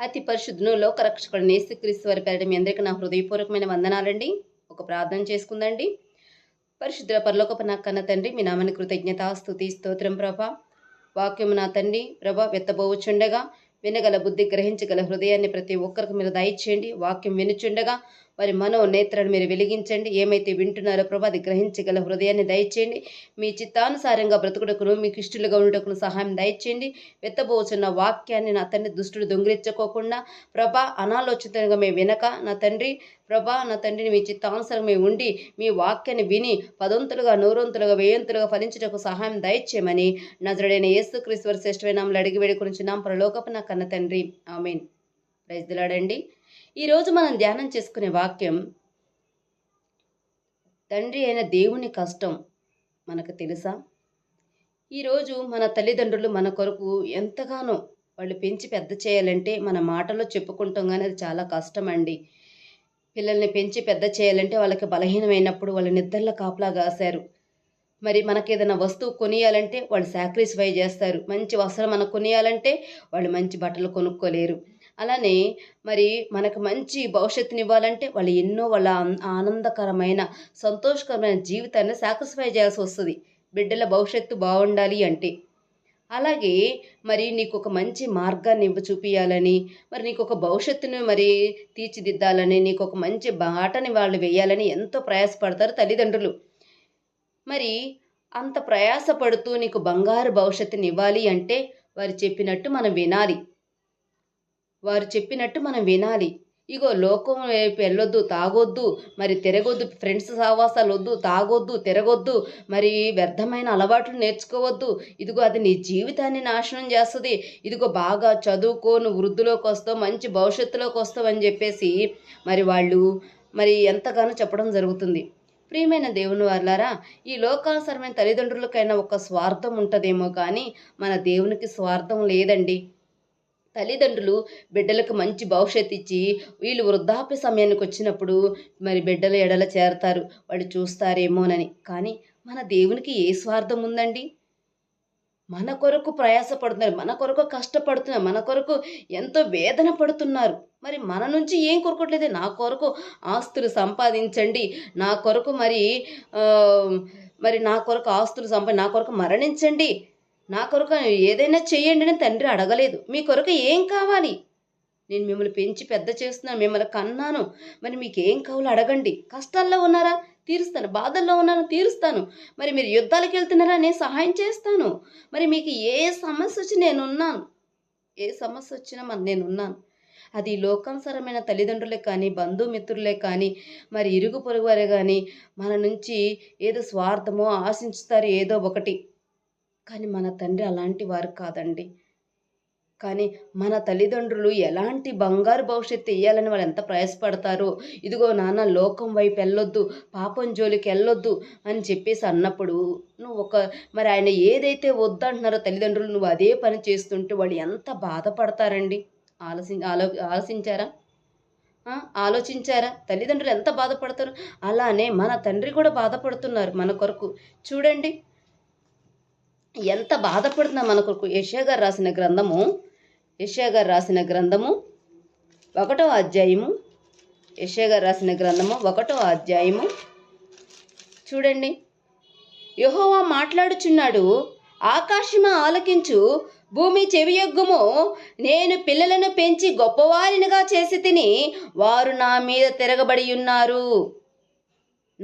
అతి పరిశుద్ధును లోకరక్షకుడు నేసుక్రీస్తు వారి పేరిట ఎందుకు అందరికీ నా హృదయపూర్వకమైన వందనాలండి. ఒక ప్రార్థన చేసుకుందండి. పరిశుద్ధ పరలోకపు నా కన్న తండ్రి మీ నామని కృతజ్ఞత స్థుతి స్తోత్రం ప్రభా. వాక్యము నా తండ్రి ప్రభా వెత్తబోవచ్చుండగా వినగల బుద్ధి గ్రహించగల హృదయాన్ని ప్రతి ఒక్కరికి మీరు దయచేయండి. వాక్యం వినుచుండగా వారి మనోనేత్రాన్ని మీరు వెలిగించండి. ఏమైతే వింటున్నారో ప్రభా అది గ్రహించగల హృదయాన్ని దయచేయండి. మీ చిత్తానుసారంగా బ్రతుకుటకును మీకు ఇష్టలుగా ఉండటకును సహాయం దయచేయండి. వెత్తబోచున్న వాక్యాన్ని నా తండ్రి దుష్టుడు దొంగిలించుకోకుండా ప్రభా అనాలోచితంగా మేము వినక నా తండ్రి ప్రభా నా తండ్రిని మీ చిత్తానుసారం మేము ఉండి మీ వాక్యాన్ని విని పదొంతులుగా నూరొంతులుగా వేయంతులుగా ఫలించటకు సహాయం దయచేయమని నజరుడైన యేసు క్రీశ్వర శ్రేష్ఠమైన అడిగి వేడుకునిచున్నాం. పరలోకపు నా కన్న తండ్రి. ఆమెన్. ప్రైజ్లాడండి. ఈరోజు మనం ధ్యానం చేసుకునే వాక్యం తండ్రి అయిన దేవుని కష్టం మనకు తెలుసా? ఈరోజు మన తల్లిదండ్రులు మన కొరకు ఎంతగానో వాళ్ళు పెంచి పెద్ద చేయాలంటే మన మాటలో చెప్పుకుంటాం కానీ అది చాలా కష్టం అండి పిల్లల్ని పెంచి పెద్ద చేయాలంటే వాళ్ళకి బలహీనమైనప్పుడు వాళ్ళు నిద్రల కాపలా కాశారు. మరి మనకి ఏదైనా వస్తువు కొనియాలంటే వాళ్ళు సాక్రిఫై చేస్తారు. మంచి వస్త్రం మనకు కొనియాలంటే వాళ్ళు మంచి బట్టలు కొనుక్కోలేరు. అలానే మరి మనకు మంచి భవిష్యత్తుని ఇవ్వాలంటే వాళ్ళు ఎన్నో వాళ్ళ ఆన్- ఆనందకరమైన సంతోషకరమైన జీవితాన్ని సాక్రిఫై చేయాల్సి వస్తుంది. బిడ్డల భవిష్యత్తు బాగుండాలి అంటే. అలాగే మరి నీకు ఒక మంచి మార్గాన్ని ఇవ్వ చూపించాలని మరి నీకు ఒక భవిష్యత్తును మరి తీర్చిదిద్దాలని నీకు ఒక మంచి బాటని వాళ్ళు వేయాలని ఎంతో ప్రయాసపడతారు తల్లిదండ్రులు. మరి అంత ప్రయాసపడుతూ నీకు బంగారు భవిష్యత్తుని ఇవ్వాలి అంటే వారు చెప్పినట్టు మనం వినాలి. వారు చెప్పినట్టు మనం వినాలి. ఇగో లోకం వైపు వెళ్ళొద్దు తాగొద్దు మరి తిరగొద్దు ఫ్రెండ్స్ సహవాసాలు వద్దు తాగొద్దు తిరగొద్దు మరి వ్యర్థమైన అలవాట్లు నేర్చుకోవద్దు. ఇదిగో అది నీ జీవితాన్ని నాశనం చేస్తుంది. ఇదిగో బాగా చదువుకోను వృద్ధిలోకి వస్తావు మంచి భవిష్యత్తులోకి వస్తావు అని చెప్పేసి మరి వాళ్ళు మరి ఎంతగానో చెప్పడం జరుగుతుంది. ప్రియమైన దేవుని వాళ్ళారా ఈ లోకానుసరమైన తల్లిదండ్రులకైనా ఒక స్వార్థం ఉంటుందేమో కానీ మన దేవునికి స్వార్థం లేదండి. తల్లిదండ్రులు బిడ్డలకు మంచి భవిష్యత్తు ఇచ్చి వీళ్ళు వృద్ధాప్య సమయానికి వచ్చినప్పుడు మరి బిడ్డల ఎడల చేరతారు వాళ్ళు చూస్తారేమోనని. కానీ మన దేవునికి ఏ స్వార్థం ఉందండి? మన కొరకు ప్రయాసపడుతున్నారు మన కొరకు కష్టపడుతున్నారు మన కొరకు ఎంతో వేదన పడుతున్నారు. మరి మన నుంచి ఏం కోరుకోవట్లేదు నా కొరకు ఆస్తులు సంపాదించండి. నా కొరకు మరి మరి నా కొరకు ఆస్తులు సంపా నా కొరకు మరణించండి. నా కొరకు ఏదైనా చేయండి అని తండ్రి అడగలేదు. మీ కొరకు ఏం కావాలి? నేను మిమ్మల్ని పెంచి పెద్ద చేస్తున్నాను మిమ్మల్ని కన్నాను. మరి మీకు ఏం కావాలో అడగండి. కష్టాల్లో ఉన్నారా? తీరుస్తాను. బాధల్లో ఉన్నాను. తీరుస్తాను. మరి మీరు యుద్ధాలకు వెళ్తున్నారా? నేను సహాయం చేస్తాను. మరి మీకు ఏ సమస్య వచ్చి నేనున్నాను. ఏ సమస్య వచ్చినా మరి నేనున్నాను. అది లోకానుసరమైన తల్లిదండ్రులే కానీ బంధుమిత్రులే కానీ మరి ఇరుగు పొరుగు వారే కానీ మన నుంచి ఏదో స్వార్థమో ఆశించుతారు ఏదో ఒకటి. కానీ మన తండ్రి అలాంటి వారు కాదండి. కానీ మన తల్లిదండ్రులు ఎలాంటి బంగారు భవిష్యత్తు ఇవ్వాలని వాళ్ళు ఎంత ప్రయాసపడతారో ఇదిగో నాన్న లోకం వైపు వెళ్ళొద్దు పాపం జోలికి వెళ్ళొద్దు అని చెప్పేసి అన్నప్పుడు నువ్వు ఒక మరి ఆయన ఏదైతే వద్దంటున్నారో తల్లిదండ్రులు నువ్వు అదే పని చేస్తుంటే వాళ్ళు ఎంత బాధపడతారండి? ఆలోచి ఆలో ఆలోచించారా? ఆలోచించారా? తల్లిదండ్రులు ఎంత బాధపడతారు? అలానే మన తండ్రి కూడా బాధపడుతున్నారు మన కొరకు. చూడండి ఎంత బాధపడుతున్నా మన కొరకు గారు రాసిన గ్రంథము. యెషయా గారు రాసిన గ్రంథము ఒకటో అధ్యాయము. యెషయా గారు రాసిన గ్రంథము ఒకటో అధ్యాయము. చూడండి. యహోవా మాట్లాడుచున్నాడు ఆకాశమ ఆలకించు భూమి చెవియొగ్గుము. నేను పిల్లలను పెంచి గొప్పవారినిగా చేసి తిని వారు నా మీద తిరగబడి ఉన్నారు.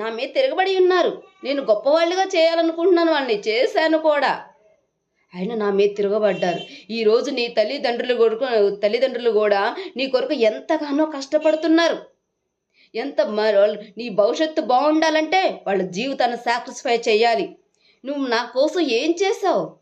నా మీద తిరగబడి ఉన్నారు. నేను గొప్పవాళ్ళుగా చేయాలనుకుంటున్నాను వాళ్ళని చేశాను కూడా. ఆయన నా మీద తిరగబడ్డారు. ఈరోజు నీ తల్లిదండ్రులు కొరకు తల్లిదండ్రులు కూడా నీ కొరకు ఎంతగానో కష్టపడుతున్నారు. ఎంత వాళ్ళు- నీ భవిష్యత్తు బాగుండాలంటే వాళ్ళ జీవితాన్ని సాక్రిఫై చేయాలి. నువ్వు నా కోసం ఏం చేసావు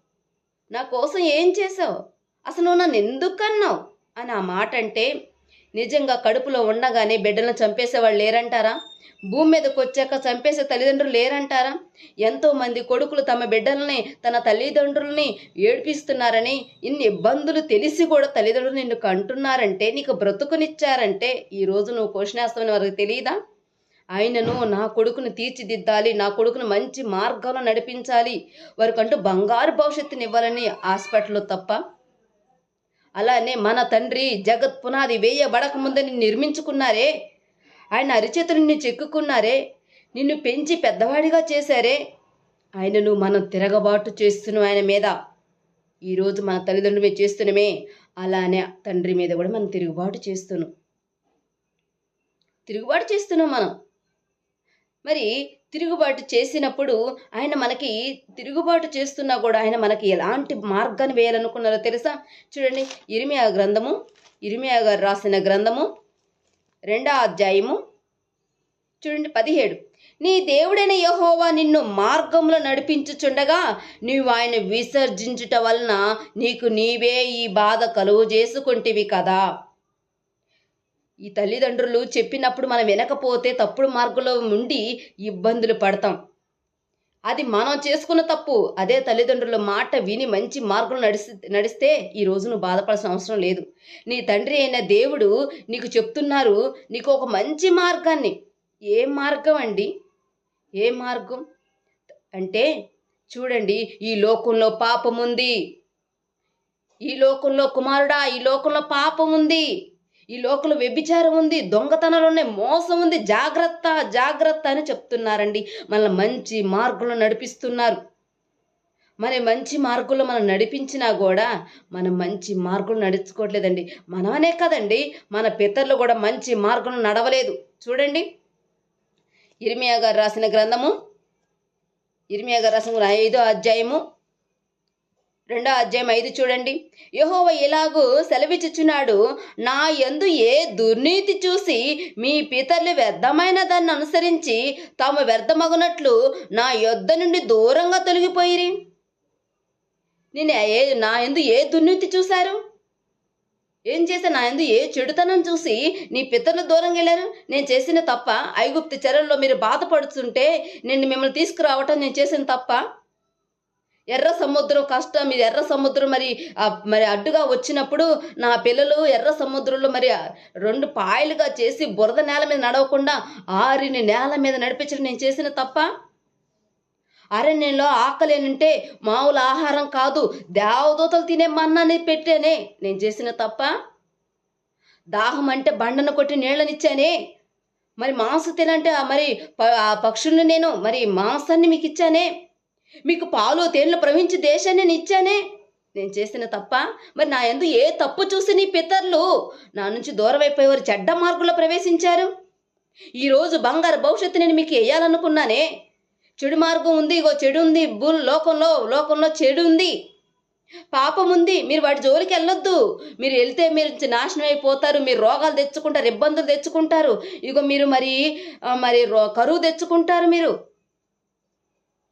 నా కోసం ఏం చేసావు అసలు నువ్వు నన్ను ఎందుకు అన్నావు? అని ఆ మాట అంటే నిజంగా కడుపులో ఉండగానే బిడ్డలను చంపేసేవాళ్ళు లేరంటారా? భూమి మీదకి వచ్చాక చంపేసే తల్లిదండ్రులు లేరంటారా? ఎంతోమంది కొడుకులు తమ బిడ్డల్ని తన తల్లిదండ్రుల్ని ఏడ్పిస్తున్నారని ఇన్ని ఇబ్బందులు తెలిసి కూడా తల్లిదండ్రులు నిన్ను కంటున్నారంటే నీకు బ్రతుకునిచ్చారంటే ఈ రోజు నువ్వు క్వశ్చన్ వారికి తెలియదా? ఆయనను నా కొడుకును తీర్చిదిద్దాలి నా కొడుకును మంచి మార్గంలో నడిపించాలి. వారికంటూ బంగారు భవిష్యత్తుని ఇవ్వాలని హాస్పిటల్లో తప్ప. అలానే మన తండ్రి జగత్ పునాది వేయబడక ముందని నిర్మించుకున్నారే. ఆయన అరిచేతులు చెక్కుకున్నారే. నిన్ను పెంచి పెద్దవాడిగా చేశారే. ఆయనను మనం తిరగబాటు చేస్తున్నాం ఆయన మీద. ఈరోజు మన తల్లిదండ్రులు మీద చేస్తున్నామే. అలానే తండ్రి మీద కూడా మనం తిరుగుబాటు చేస్తున్నాం తిరుగుబాటు చేస్తున్నాం మనం. మరి తిరుగుబాటు చేసినప్పుడు ఆయన మనకి తిరుగుబాటు చేస్తున్నా కూడా ఆయన మనకి ఎలాంటి మార్గాన్ని వేయాలనుకున్నారో తెలుసా? చూడండి ఇరిమియా గ్రంథము ఇరిమియా గారు రాసిన గ్రంథము రెండో అధ్యాయము. చూడండి పదిహేడు. నీ దేవుడైన యహోవా నిన్ను మార్గంలో నడిపించుచుండగా నీవు ఆయన విసర్జించుట వలన నీకు నీవే ఈ బాధ కలుగు చేసుకుంటివి కదా. ఈ తల్లిదండ్రులు చెప్పినప్పుడు మనం వినకపోతే తప్పుడు మార్గంలో ఉండి ఇబ్బందులు పడతాం. అది మనం చేసుకున్న తప్పు. అదే తల్లిదండ్రుల మాట విని మంచి మార్గంలో నడిస్తే నడిస్తే ఈ రోజు నువ్వు బాధపడాల్సిన అవసరం లేదు. నీ తండ్రి అయిన దేవుడు నీకు చెప్తున్నారు నీకు ఒక మంచి మార్గాన్ని. ఏ మార్గం అండి? ఏ మార్గం? అంటే చూడండి ఈ లోకంలో పాపం ఉంది. ఈ లోకంలో కుమారుడా ఈ లోకంలో పాపం ఉంది. ఈ లోకల వ్యభిచారం ఉంది దొంగతనాలు ఉన్నాయి మోసం ఉంది. జాగ్రత్త జాగ్రత్త అని చెప్తున్నారండి. మనల్ని మంచి మార్గంలో నడిపిస్తున్నారు. మరి మంచి మార్గంలో మనం నడిపించినా కూడా మనం మంచి మార్గంలో నడుచుకోవట్లేదండి. మనమనే కదండి మన పితరులు కూడా మంచి మార్గంలో నడవలేదు. చూడండి. ఇర్మియా గారు రాసిన గ్రంథము. ఇర్మియా గారు రాసిన ఐదో అధ్యాయము. రెండో అధ్యాయం ఐదు చూడండి. యహోవ ఇలాగూ సెలవిచ్చుచున్నాడు నా యందు ఏ దుర్నీతి చూసి మీ పితరులు వ్యర్థమైన దాన్ని అనుసరించి తాము వ్యర్థమగునట్లు నా యొద్ద నుండి దూరంగా తొలగిపోయిరి. నేను ఏ నా ఎందు ఏ దుర్నీతి చూశారు? ఏం చేసా నా ఎందు ఏ చెడుతనం చూసి నీ పితరులు దూరంగా వెళ్ళారు? నేను చేసిన తప్ప ఐగుప్తి చెరల్లో మీరు బాధపడుతుంటే నేను మిమ్మల్ని తీసుకురావటం నేను చేసిన తప్ప ఎర్ర సముద్రం కష్టం మీరు ఎర్ర సముద్రం మరి మరి అడ్డుగా వచ్చినప్పుడు నా పిల్లలు ఎర్ర సముద్రంలో మరి రెండు పాయలుగా చేసి బురద నేల మీద నడవకుండా ఆరిని నేల మీద నడిపించడం నేను చేసిన తప్ప అరణ్యంలో ఆకలేనంటే మామూలు ఆహారం కాదు దేవదూతలు తినే మన్నాని పెట్టానే నేను చేసిన తప్ప దాహం అంటే బండను కొట్టి నీళ్ళనిచ్చానే. మరి మాంసం తినంటే మరి ప- ఆ పక్షుల్ని నేను మరి మాంసాన్ని మీకు ఇచ్చానే. మీకు పాలు తేనెలు ప్రవహించి దేశాన్ని నేను ఇచ్చానే. నేను చేసిన తప్ప మరి నా ఎందు ఏ తప్పు చూసి నీ పితరులు నా నుంచి దూరం అయిపోయేవారు చెడ్డ మార్గంలో ప్రవేశించారు? ఈరోజు బంగారు భవిష్యత్తు నేను మీకు వేయాలనుకున్నానే. చెడు మార్గం ఉంది ఇగో చెడు ఉంది భూ లోకంలో లోకంలో చెడు ఉంది. పాపం ఉంది మీరు వాటి జోలికి వెళ్ళొద్దు. మీరు వెళ్తే మీరు నాశనం అయిపోతారు మీరు రోగాలు తెచ్చుకుంటారు ఇబ్బందులు తెచ్చుకుంటారు. ఇగో మీరు మరి మరి రో- కరువు తెచ్చుకుంటారు మీరు.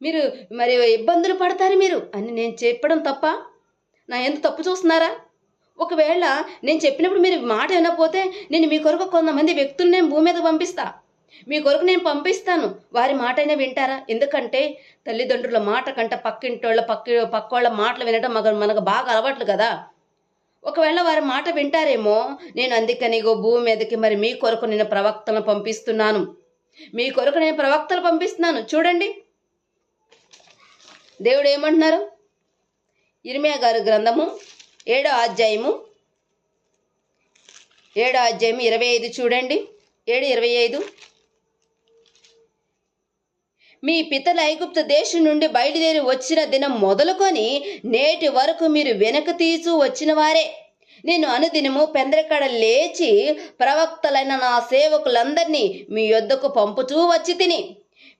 మీరు మరి ఇబ్బందులు పడతారు మీరు అని నేను చెప్పడం తప్ప? నా ఎంత తప్పు చూస్తున్నారా? ఒకవేళ నేను చెప్పినప్పుడు మీరు మాట వినకపోతే నేను మీ కొరకు కొంతమంది వ్యక్తులు నేను భూమి మీద పంపిస్తా. మీ కొరకు నేను పంపిస్తాను. వారి మాట అయినా వింటారా? ఎందుకంటే తల్లిదండ్రుల మాట కంటే పక్కింటోళ్ళ పక్క పక్కోళ్ళ మాటలు వినడం మగ మనకు బాగా అలవాట్లు కదా. ఒకవేళ వారి మాట వింటారేమో నేను అందుకనిగో భూమి మీదకి మరి మీ కొరకు నేను ప్రవక్తలను పంపిస్తున్నాను. మీ కొరకు నేను ప్రవక్తలు పంపిస్తున్నాను. చూడండి. దేవుడు ఏమంటున్నారు ఇరిమియా గారు గ్రంథము ఏడో అధ్యాయము. ఏడో అధ్యాయం ఇరవై ఐదు చూడండి. ఏడు ఇరవై ఐదు. మీ పితల ఐగుప్త దేశం నుండి బయలుదేరి వచ్చిన దినం మొదలుకొని నేటి వరకు మీరు వెనక తీసు వచ్చిన వారే. నేను అనుదినము పెందరికాడ లేచి ప్రవక్తలైన నా సేవకులందరినీ మీ యొద్దకు పంపుతూ వచ్చి తిని.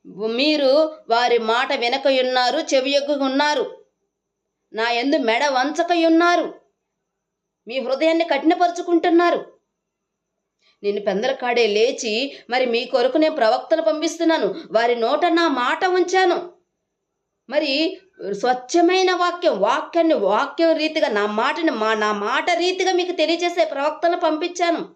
మీరు వారి మాట వెనకయున్నారు చెవియొగ్గు ఉన్నారు నా ఎందు మెడ వంచకయున్నారు. మీ హృదయాన్ని కఠినపరుచుకుంటున్నారు. నేను పెందలకాడే లేచి మరి మీ కొరకు నేను ప్రవక్తను పంపిస్తున్నాను. వారి నోట నా మాట ఉంచాను. మరి స్వచ్ఛమైన వాక్యం వాక్యాన్ని వాక్యం రీతిగా నా మాటని మా నా మాట రీతిగా మీకు తెలియజేసే ప్రవక్తను పంపించాను.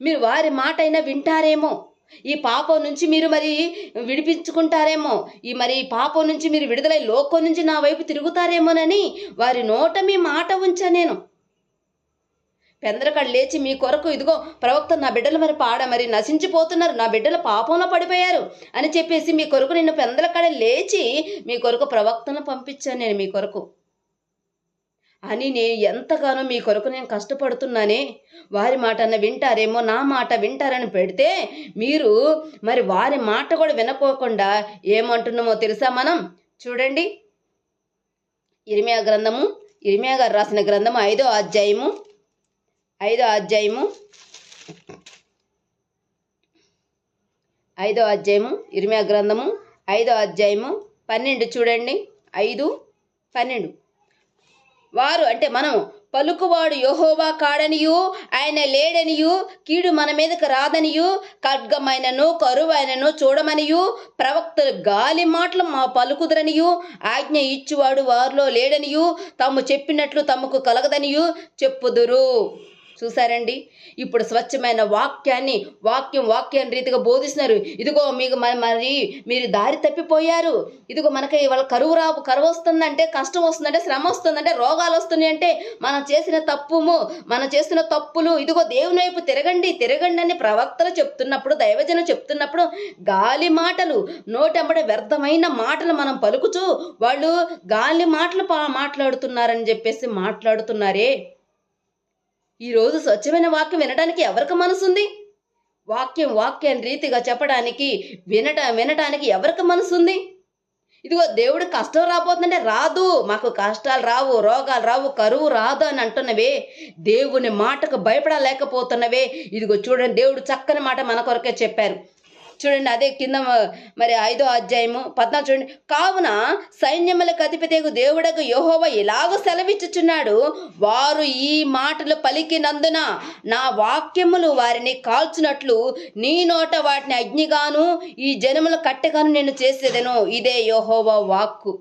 మీరు వారి మాట అయినా వింటారేమో. ఈ పాపం నుంచి మీరు మరి విడిపించుకుంటారేమో ఈ మరి ఈ పాపం నుంచి మీరు విడుదలై లోకం నుంచి నా వైపు తిరుగుతారేమోనని వారి నోట మీ మాట ఉంచా నేను. పెందరకడ లేచి మీ కొరకు ఇదిగో ప్రవక్త నా బిడ్డలు మరి పాడ మరి నశించిపోతున్నారు నా బిడ్డలు పాపంలో పడిపోయారు అని చెప్పేసి మీ కొరకు నేను పెందలకడ లేచి మీ కొరకు ప్రవక్తను పంపించాను నేను మీ కొరకు. అని నేను ఎంతగానో మీ కొరకు నేను కష్టపడుతున్నానే. వారి మాటన్న వింటారేమో నా మాట వింటారని పెడితే మీరు మరి వారి మాట కూడా వినకోకుండా ఏమంటున్నామో తెలుసా మనం? చూడండి. ఇరిమియా గ్రంథము ఇరిమియా గారు రాసిన గ్రంథము ఐదో అధ్యాయము ఐదో అధ్యాయము ఐదో అధ్యాయము ఇరిమియా గ్రంథము ఐదో అధ్యాయము పన్నెండు చూడండి. ఐదు పన్నెండు. వారు అంటే మనం పలుకువాడు యహోవా కాడనియు ఆయన లేడనియు కీడు మన మీదకి రాదనియు ఖడ్గమైనను కరువైనను చూడమనియు ప్రవక్తలు గాలి మాటలు మా పలుకుదరనియు ఆజ్ఞ ఇచ్చువాడు వారిలో లేడనియు తాము చెప్పినట్లు తమకు కలగదనియు చెప్పుదురు. చూసారండి ఇప్పుడు స్వచ్ఛమైన వాక్యాన్ని వాక్యం వాక్యం రీతిగా బోధిస్తున్నారు. ఇదిగో మీకు మరి మరి మీరు దారి తప్పిపోయారు. ఇదిగో మనకి వాళ్ళ కరువు రావు కరువు వస్తుందంటే కష్టం వస్తుందంటే శ్రమ వస్తుందంటే రోగాలు వస్తున్నాయి అంటే మనం చేసిన తప్పుము మనం చేసిన తప్పులు ఇదిగో దేవుని వైపు తిరగండి తిరగండి అని ప్రవక్తలు చెప్తున్నప్పుడు దైవజనం చెప్తున్నప్పుడు గాలి మాటలు నోటెంబడ వ్యర్థమైన మాటలు మనం పలుకుచూ వాళ్ళు గాలి మాటలు పా మాట్లాడుతున్నారని చెప్పేసి మాట్లాడుతున్నారే. ఈరోజు స్వచ్ఛమైన వాక్యం వినడానికి ఎవరికి మనసుంది? వాక్యం వాక్యం రీతిగా చెప్పడానికి వినట వినటానికి ఎవరికి మనసుంది? ఇదిగో దేవుడు కష్టం రాబోతుందంటే రాదు. మాకు కష్టాలు రావు రోగాలు రావు కరువు రాదు అని అంటున్నవే. దేవుని మాటకు భయపడలేకపోతున్నవే. ఇదిగో చూడండి దేవుడు చక్కని మాట మన కొరకే చెప్పారు. చూడండి అదే కింద మరి ఐదో అధ్యాయము పద్నాలుగు చూడండి. కావున సైన్యములకు అధిపతికు దేవుడకు యహోవ ఇలాగ సెలవిచ్చుచున్నాడు? వారు ఈ మాటలు పలికినందున నా వాక్యములు వారిని కాల్చునట్లు నీ నోట వాటిని అగ్నిగాను ఈ జనముల కట్టెగాను నేను చేసేదను. ఇదే యహోవ వాక్కు.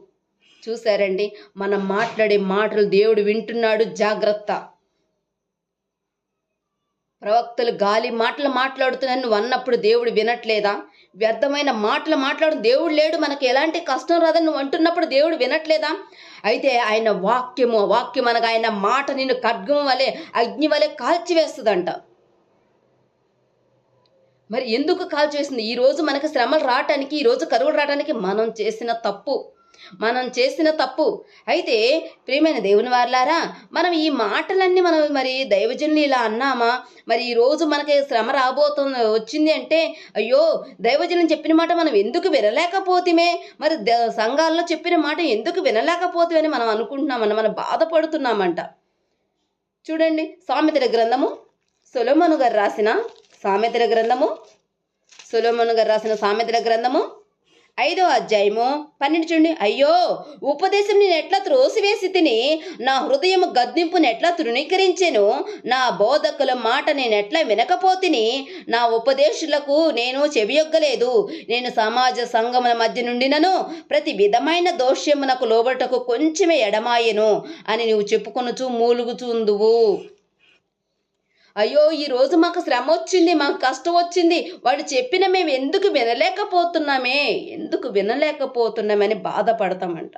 చూసారండి మనం మాట్లాడే మాటలు దేవుడు వింటున్నాడు జాగ్రత్త. ప్రవక్తలు గాలి మాటలు మాట్లాడుతున్నాను నువ్వు అన్నప్పుడు దేవుడు వినట్లేదా? వ్యర్థమైన మాటలు మాట్లాడు దేవుడు లేడు మనకి ఎలాంటి కష్టం రాదని నువ్వు అంటున్నప్పుడు దేవుడు వినట్లేదా? అయితే ఆయన వాక్యము వాక్యం అనగా ఆయన మాట నిన్ను ఖడ్గం వలె అగ్ని వలె కాల్చివేస్తుందంట. మరి ఎందుకు కాల్చివేస్తుంది ఈ రోజు మనకి శ్రమలు రావటానికి ఈ రోజు కరువులు రావటానికి మనం చేసిన తప్పు. మనం చేసిన తప్పు. అయితే ప్రియమైన దేవుని వారలారా మనం ఈ మాటలన్నీ మనం మరి దైవజనులు ఇలా అన్నామా? మరి ఈ రోజు మనకి శ్రమ రాబోతుంది వచ్చింది అంటే అయ్యో దైవజనం చెప్పిన మాట మనం ఎందుకు వినలేకపోతేమే? మరి సంఘాల్లో చెప్పిన మాట ఎందుకు వినలేకపోతేమని మనం అనుకుంటున్నామని మనం బాధపడుతున్నామంట. చూడండి సామెతల గ్రంథము సొలొమోను గారు రాసిన సామెతల గ్రంథము సొలొమోను గారు రాసిన సామెతల గ్రంథము ఐదో అధ్యాయము పన్నెండు చూడండి. అయ్యో ఉపదేశం నేను ఎట్లా త్రోసివేసి తిని నా హృదయం గద్దింపుని ఎట్లా తృణీకరించెను? నా బోధకుల మాట నేను ఎట్లా వినకపోతిని? నా ఉపదేశులకు నేను చెవియొగ్గలేదు. నేను సమాజ సంగముల మధ్య నుండినను ప్రతి విధమైన దోష్యమునకు లోబటకు కొంచెమే ఎడమాయెను అని నువ్వు చెప్పుకొనుచు మూలుగుచుందువు. అయ్యో ఈ రోజు మాకు శ్రమ వచ్చింది మాకు కష్టం వచ్చింది. వాడు చెప్పిన మేము ఎందుకు వినలేకపోతున్నామే? ఎందుకు వినలేకపోతున్నామని బాధపడతామంట.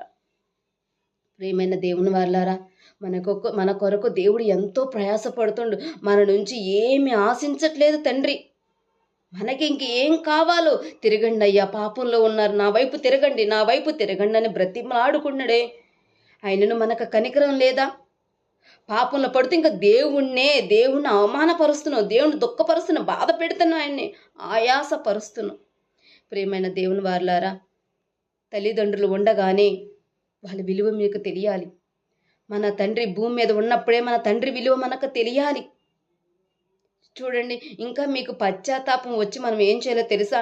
ప్రేమైన దేవుని వాళ్ళారా మనకు మన కొరకు దేవుడు ఎంతో ప్రయాసపడుతుండు. మన నుంచి ఏమి ఆశించట్లేదు తండ్రి. మనకి ఇంకేం కావాలో తిరగండి అయ్యా పాపంలో ఉన్నారు. నా వైపు తిరగండి నా వైపు తిరగండి అని బ్రతిమలాడుకున్నాడే. ఆయనను మనకు కనికరం లేదా? పాపంలో పడితే ఇంకా దేవుణ్ణే దేవుణ్ణి అవమానపరుస్తున్నావు దేవుణ్ణి దుఃఖపరుస్తున్నావు బాధ పెడుతున్నావు ఆయన్ని ఆయాసపరుస్తున్నావు. ప్రేమైన దేవుని వారులారా తల్లిదండ్రులు ఉండగానే వాళ్ళ విలువ మీకు తెలియాలి. మన తండ్రి భూమి మీద ఉన్నప్పుడే మన తండ్రి విలువ మనకు తెలియాలి. చూడండి ఇంకా మీకు పశ్చాత్తాపం వచ్చి మనం ఏం చేయాలో తెలుసా?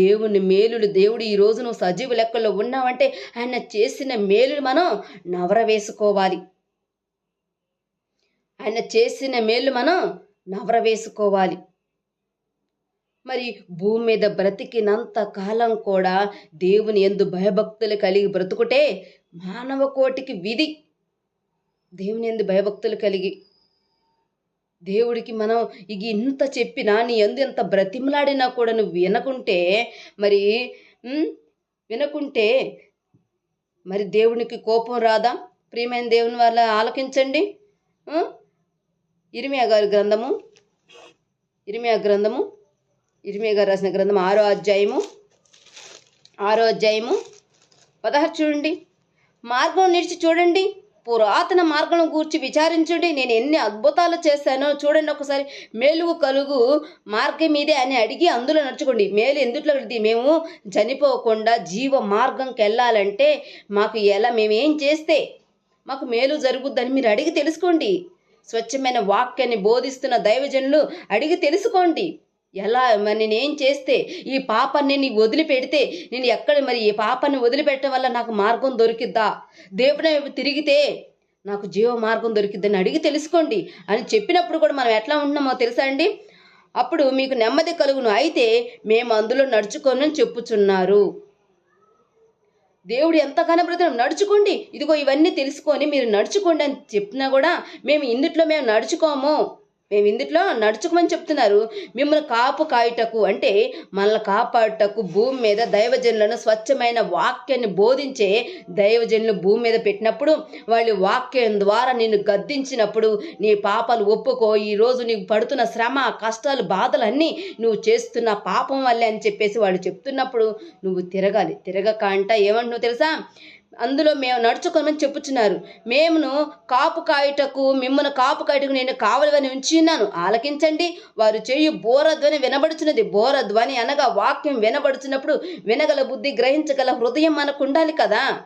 దేవుని మేలులు దేవుడు ఈ నువ్వు సజీవ లెక్కల్లో ఉన్నావంటే ఆయన చేసిన మేలులు మనం నవర వేసుకోవాలి ఆయన చేసిన మేలు మనం నవర వేసుకోవాలి మరి భూమి మీద బ్రతికినంత కాలం కూడా దేవుని ఎందు భయభక్తులు కలిగి బ్రతుకుటే మానవ కోటికి విధి. దేవుని ఎందు భయభక్తులు కలిగి దేవుడికి మనం ఇక ఇంత చెప్పినా నీ ఎందు ఎంత బ్రతిమలాడినా కూడా నువ్వు వినకుంటే మరి వినకుంటే మరి దేవునికి కోపం రాదా? ప్రియమైన దేవుని వల్ల ఆలకించండి. ఇరిమియా గారి గ్రంథము ఇరిమియా గ్రంథము ఇరిమియా గారు రాసిన గ్రంథం ఆరో అధ్యాయము ఆరో అధ్యాయము. పదహారు చూడండి. మార్గం నిలిచి చూడండి. పురాతన మార్గం గూర్చి విచారించండి. నేను ఎన్ని అద్భుతాలు చేశానో చూడండి ఒకసారి. మేలుగు కలుగు మార్గం మీదే అని అడిగి అందులో నడుచుకోండి. మేలు ఎందుట్లో వెళ్తే మేము చనిపోకుండా జీవ మార్గంకి వెళ్ళాలంటే మాకు ఎలా? మేము ఏం చేస్తే మాకు మేలు జరుగుద్దని మీరు అడిగి తెలుసుకోండి. స్వచ్ఛమైన వాక్యాన్ని బోధిస్తున్న దైవజనులు అడిగి తెలుసుకోండి. ఎలా మరి నేనేం చేస్తే ఈ పాపాన్ని నీ వదిలిపెడితే నేను ఎక్కడ మరి ఈ పాపాన్ని వదిలిపెట్టడం వల్ల నాకు మార్గం దొరికిద్దా? దేవుని వైపు తిరిగితే నాకు జీవ మార్గం దొరికిద్దని అడిగి తెలుసుకోండి. అని చెప్పినప్పుడు కూడా మనం ఎట్లా ఉంటున్నామో తెలుసా అండి? అప్పుడు మీకు నెమ్మది కలుగును. అయితే మేము అందులో నడుచుకొని చెప్పుచున్నారు. దేవుడు ఎంత కనబడుతున్నాం నడుచుకోండి. ఇదిగో ఇవన్నీ తెలుసుకొని మీరు నడుచుకోండి అని చెప్పినా కూడా మేము ఇందుట్లో మేము నడుచుకోము. మేము ఇందుట్లో నడుచుకోమని చెప్తున్నారు. మిమ్మల్ని కాపు కాయుటకు అంటే మనల్ని కాపాడుటకు భూమి మీద దైవజనులను స్వచ్ఛమైన వాక్యాన్ని బోధించే దైవజనులు భూమి మీద పెట్టినప్పుడు వాళ్ళు వాక్యం ద్వారా నిన్ను గద్దించినప్పుడు నీ పాపాలు ఒప్పుకో. ఈరోజు నీకు పడుతున్న శ్రమ కష్టాలు బాధలన్నీ నువ్వు చేస్తున్న పాపం వల్లే అని చెప్పేసి వాళ్ళు చెప్తున్నప్పుడు నువ్వు తిరగాలి. తిరగక అంట ఏమంటున్నావు తెలుసా? అందులో మేము నడుచుకోమని చెప్పుచున్నారు. మేమును కాపు కాయుటకు మిమ్మల్ని కాపు కాయుటకు నేను కావలవని ఉంచి ఉన్నాను ఆలకించండి. వారు చేయు బోరధ్వని వినబడుచున్నది. బోరధ్వని అనగా వాక్యం వినబడుచున్నప్పుడు వినగల బుద్ధి గ్రహించగల హృదయం మనకు ఉండాలి కదా?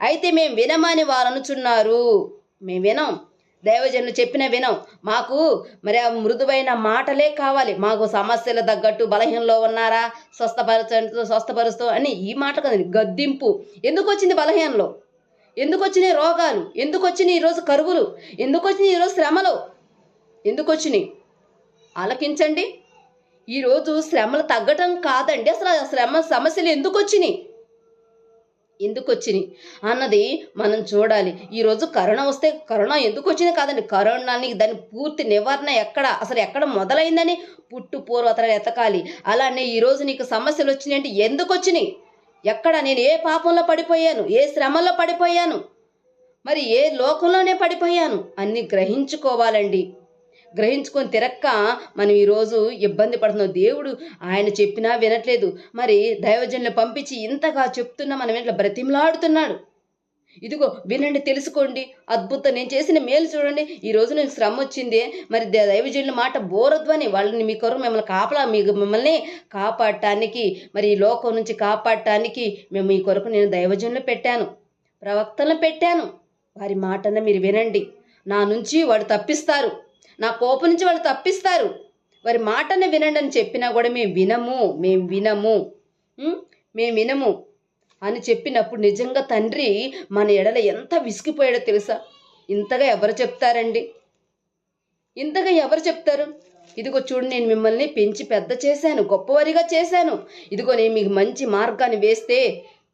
అయితే మేము వినమని వారు అనుచున్నారు మేము వినం దైవజనులు చెప్పిన వినం. మాకు మరి ఆ మృదువైన మాటలే కావాలి. మాకు సమస్యలు తగ్గట్టు బలహీనలో ఉన్నారా? స్వస్థపరచు స్వస్థపరుస్తూ అని ఈ మాట కదండి గద్దింపు. ఎందుకు వచ్చింది బలహీనలో? ఎందుకు వచ్చినాయి రోగాలు? ఎందుకు వచ్చినాయి ఈరోజు కరువులు? ఎందుకు వచ్చినాయి ఈరోజు శ్రమలు? ఎందుకు వచ్చినాయి ఆలకించండి ఈరోజు శ్రమలు తగ్గటం కాదండి. అసలు ఆ శ్రమ సమస్యలు ఎందుకు వచ్చినాయి ఎందుకు వచ్చినాయి అన్నది మనం చూడాలి. ఈరోజు కరోనా వస్తే కరోనా ఎందుకు వచ్చింది కాదండి కరోనాని దాని పూర్తి నివారణ ఎక్కడ? అసలు ఎక్కడ మొదలైందని పుట్టు పూర్వతరాలు ఎతకాలి. అలానే ఈరోజు నీకు సమస్యలు వచ్చినాయంటే ఎందుకు వచ్చినాయి ఎక్కడ? నేను ఏ పాపంలో పడిపోయాను? ఏ శ్రమలో పడిపోయాను? మరి ఏ లోకంలోనే పడిపోయాను? అన్ని గ్రహించుకోవాలండి. గ్రహించుకొని తిరక్క మనం ఈరోజు ఇబ్బంది పడుతున్నాం. దేవుడు ఆయన చెప్పినా వినట్లేదు. మరి దైవజనులు పంపించి ఇంతగా చెప్తున్నా మనం ఇట్లా బ్రతిమలాడుతున్నాడు. ఇదిగో వినండి తెలుసుకోండి. అద్భుతం. నేను చేసిన మేలు చూడండి. ఈ రోజు నేను శ్రమ వచ్చింది. మరి ద- దైవజనుల మాట బోరద్వని వాళ్ళని మీ కొరకు మిమ్మల్ని కాపలా మీ మిమ్మల్ని కాపాడటానికి మరి ఈ లోకం నుంచి కాపాడటానికి మేము మీ కొరకు నేను దైవజనులు పెట్టాను. ప్రవక్తలను పెట్టాను. వారి మాటను మీరు వినండి. నా నుంచి వాడు తప్పిస్తారు. నా కోపం నుంచి వాళ్ళు తప్పిస్తారు. వారి మాటనే వినండి అని చెప్పినా కూడా మేము వినము మేము వినము. మేము వినము అని చెప్పినప్పుడు నిజంగా తండ్రి మన ఎడల ఎంత విసిగిపోయాడో తెలుసా? ఇంతగా ఎవరు చెప్తారండి? ఇంతగా ఎవరు చెప్తారు? ఇదిగో చూడు నేను మిమ్మల్ని పెంచి పెద్ద చేశాను గొప్పవారిగా చేశాను. ఇదిగో నేను మీకు మంచి మార్గాన్ని వేస్తే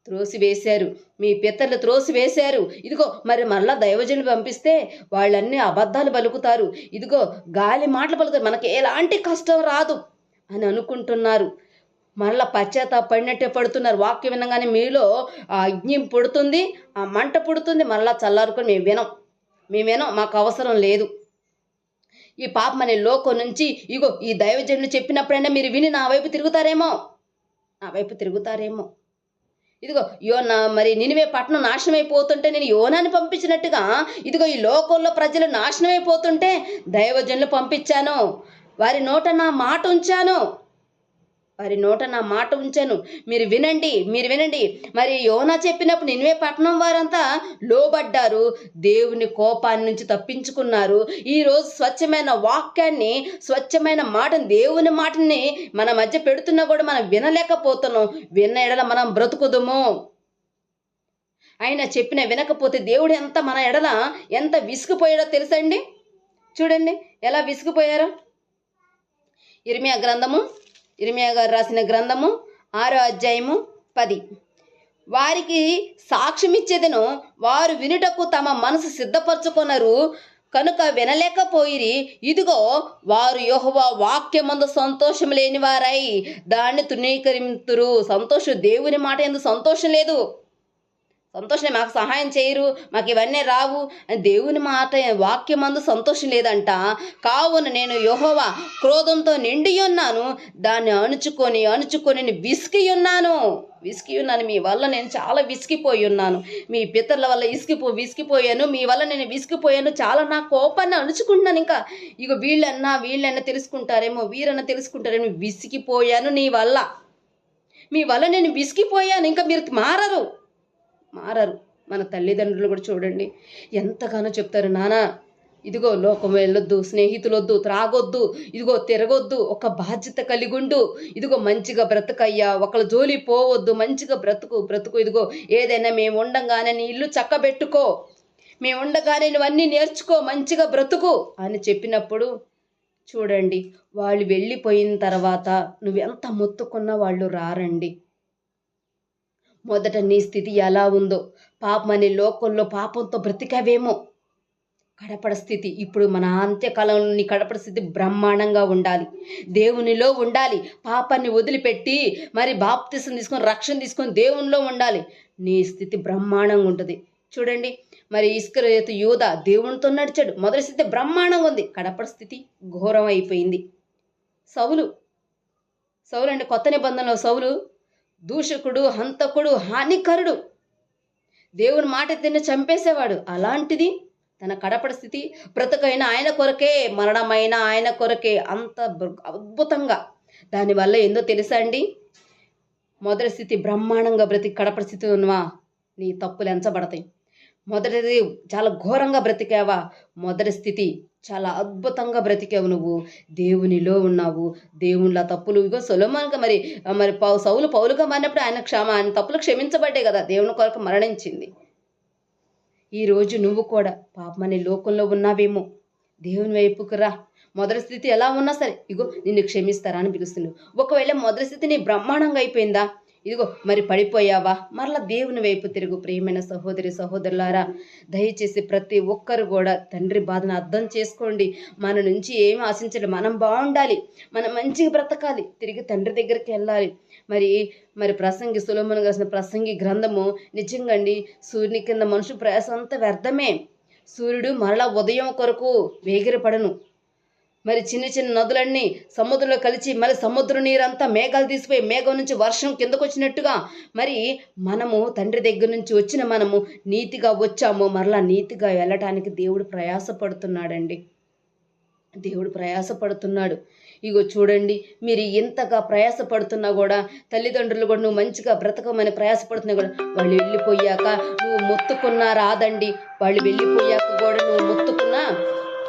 త్రోసి వేశారు మీ పితరులు త్రోసి వేశారు ఇదిగో మరి మళ్ళా దైవజనులు పంపిస్తే వాళ్ళన్నీ అబద్ధాలు పలుకుతారు. ఇదిగో గాలి మాటలు పలుకుతారు. మనకి ఎలాంటి కష్టం రాదు అని అనుకుంటున్నారు. మళ్ళా పశ్చాత్తాపడినట్టే పడుతున్నారు. వాక్యం వినగానే మీలో ఆ అగ్ని పుడుతుంది ఆ మంట పుడుతుంది. మళ్ళా చల్లారుకొని మేము వినం. మేము వినం మాకు అవసరం లేదు. ఈ పాపం అనే లోకం నుంచి ఇగో ఈ దైవజనులు చెప్పినప్పుడైనా మీరు విని నా వైపు తిరుగుతారేమో? నా వైపు తిరుగుతారేమో? ఇదిగో యోనా మరి నినివే పట్టణం నాశనం అయిపోతుంటే నేను యోనాన్ని పంపించినట్టుగా ఇదిగో ఈ లోకంలో ప్రజలు నాశనమైపోతుంటే దైవజనులు పంపించాను. వారి నోట నా మాట ఉంచాను. వారి నోట నా మాట ఉంచాను. మీరు వినండి మీరు వినండి. మరి యోనా చెప్పినప్పుడు నిన్వే పట్టణం వారంతా లోబడ్డారు. దేవుని కోపాన్ని నుంచి తప్పించుకున్నారు. ఈరోజు స్వచ్ఛమైన వాక్యాన్ని స్వచ్ఛమైన మాటని దేవుని మాటని మన మధ్య పెడుతున్నా కూడా మనం వినలేకపోతున్నాం. విన్న ఎడల మనం బ్రతుకుదుము. ఆయన చెప్పిన వినకపోతే దేవుడు ఎంత మన ఎడల ఎంత విసిగిపోయాడో తెలుసండి చూడండి ఎలా విసిగిపోయారో? ఇరిమియా గ్రంథము ఇరిమియా గారు రాసిన గ్రంథము ఆరో అధ్యాయము పది. వారికి సాక్ష్యమిచ్చేదను వారు వినుటకు తమ మనసు సిద్ధపరచుకొనరు కనుక వినలేకపోయిరి. ఇదిగో వారు యోహవా వాక్యమందు సంతోషం లేని వారై దాన్ని తృణీకరింతురు. సంతోషం దేవుని మాట ఎందు సంతోషం లేదు. సంతోషం మాకు సహాయం చేయరు మాకు ఇవన్నీ రావు. అని దేవుని మాట వాక్యమందు సంతోషం లేదంట. కావున నేను యెహోవా క్రోధంతో నిండి ఉన్నాను. దాన్ని అణుచుకొని అణుచుకొని నేను విసికి ఉన్నాను. విసికి ఉన్నాను. మీ వల్ల నేను చాలా విసిగిపోయి ఉన్నాను. మీ పితరుల వల్ల ఇసికిపో విసిగిపోయాను. మీ వల్ల నేను విసిగిపోయాను. చాలా నా కోపాన్ని అణుచుకుంటున్నాను ఇంకా. ఇక వీళ్ళన్నా వీళ్ళన్నా తెలుసుకుంటారేమో వీరన్నా తెలుసుకుంటారేమో విసిగిపోయాను నీ వల్ల. మీ వల్ల నేను విసిగిపోయాను. ఇంకా మీరు మారరు. మారరు. మన తల్లిదండ్రులు కూడా చూడండి. ఎంతగానో చెప్తారు నానా ఇదిగో లోకం వెళ్ళొద్దు స్నేహితులొద్దు త్రాగొద్దు ఇదిగో తిరగొద్దు ఒక బాధ్యత కలిగుండు ఇదిగో మంచిగా బ్రతకయ్యా ఒకళ్ళ జోలి పోవద్దు మంచిగా బ్రతుకు బ్రతుకు ఇదిగో ఏదైనా మేము ఉండంగానే నీ ఇల్లు చక్కబెట్టుకో మేము ఉండగానే నువ్వన్నీ నేర్చుకో మంచిగా బ్రతుకు అని చెప్పినప్పుడు చూడండి వాళ్ళు వెళ్ళిపోయిన తర్వాత నువ్వెంత మొత్తుకున్నా వాళ్ళు రారండి. మొదట నీ స్థితి ఎలా ఉందో పాపం అనే లోకంలో పాపంతో బ్రతికావేమో. కడపడ స్థితి ఇప్పుడు మన అంత్యకాలంలో నీ కడపడ స్థితి బ్రహ్మాండంగా ఉండాలి. దేవునిలో ఉండాలి. పాపాన్ని వదిలిపెట్టి మరి బాప్తిసం తీసుకొని రక్షణ తీసుకొని దేవునిలో ఉండాలి. నీ స్థితి బ్రహ్మాండంగా ఉంటుంది. చూడండి మరి ఇస్కరేతు యూద దేవునితో నడిచాడు. మొదటి స్థితి బ్రహ్మాండంగా ఉంది. కడపడ స్థితి ఘోరం అయిపోయింది సౌలు సౌలు అంటే కొత్త నిబంధనలో సౌలు దూషకుడు హంతకుడు హానికరుడు. దేవుని మాట తిన్న చంపేసేవాడు. అలాంటిది తన కడపడ స్థితి. బ్రతకైన ఆయన కొరకే మరణమైన ఆయన కొరకే అంత అద్భుతంగా. దానివల్ల ఏందో తెలుసా అండి? మొదటి స్థితి బ్రహ్మాండంగా బ్రతికి కడపడ స్థితి ఉన్నవా? నీ తప్పులు ఎంచబడతాయి. మొదటిది చాలా ఘోరంగా బ్రతికావా? మొదటి స్థితి చాలా అద్భుతంగా బ్రతికావు నువ్వు. దేవునిలో ఉన్నావు. దేవునిలా తప్పులు ఇగో సొలమాన్గా మరి మరి పౌ సౌలు పౌలుగా మారినప్పుడు ఆయన క్షమ ఆయన తప్పులు క్షమించబడ్డే కదా. దేవుని కొరకు మరణించింది. ఈరోజు నువ్వు కూడా పాపమనే లోకంలో ఉన్నావేమో. దేవుని వైపుకు రా. మొదటి స్థితి ఎలా ఉన్నా సరే ఇగో నిన్ను క్షమిస్తారా అని పిలుస్తున్నావు ఒకవేళ మొదటి స్థితి నీ బ్రహ్మాండంగా అయిపోయిందా? ఇదిగో మరి పడిపోయావా? మరలా దేవుని వైపు తిరుగు ప్రియమైన సహోదరి సహోదరులారా. దయచేసి ప్రతి ఒక్కరు కూడా తండ్రి బాధను అర్థం చేసుకోండి. మన నుంచి ఏమి ఆశించాలి. మనం బాగుండాలి. మనం మంచిగా బ్రతకాలి. తిరిగి తండ్రి దగ్గరికి వెళ్ళాలి. మరి మరి ప్రసంగి సులోమన్ రాసిన ప్రసంగి గ్రంథము నిజంగా అండి సూర్యుని కింద మనుషు ప్రయాసం అంతా వ్యర్థమే. సూర్యుడు మరలా ఉదయం కొరకు వేగిరపడను. మరి చిన్న చిన్న నదులన్నీ సముద్రంలో కలిసి మరి సముద్ర నీరంతా మేఘాలు తీసిపోయి మేఘం నుంచి వర్షం కిందకు వచ్చినట్టుగా మరి మనము తండ్రి దగ్గర నుంచి వచ్చిన మనము నీతిగా వచ్చాము మరలా నీతిగా వెళ్ళటానికి దేవుడు ప్రయాసపడుతున్నాడండి. దేవుడు ప్రయాసపడుతున్నాడు. ఇగో చూడండి మీరు ఎంతగా ప్రయాసపడుతున్నా కూడా తల్లిదండ్రులు కూడా నువ్వు మంచిగా బ్రతకమని ప్రయాసపడుతున్నా కూడా వాళ్ళు వెళ్ళిపోయాక నువ్వు మొత్తుకున్నా రాదండి. వాళ్ళు వెళ్ళిపోయాక కూడా నువ్వు మొత్తుకున్నా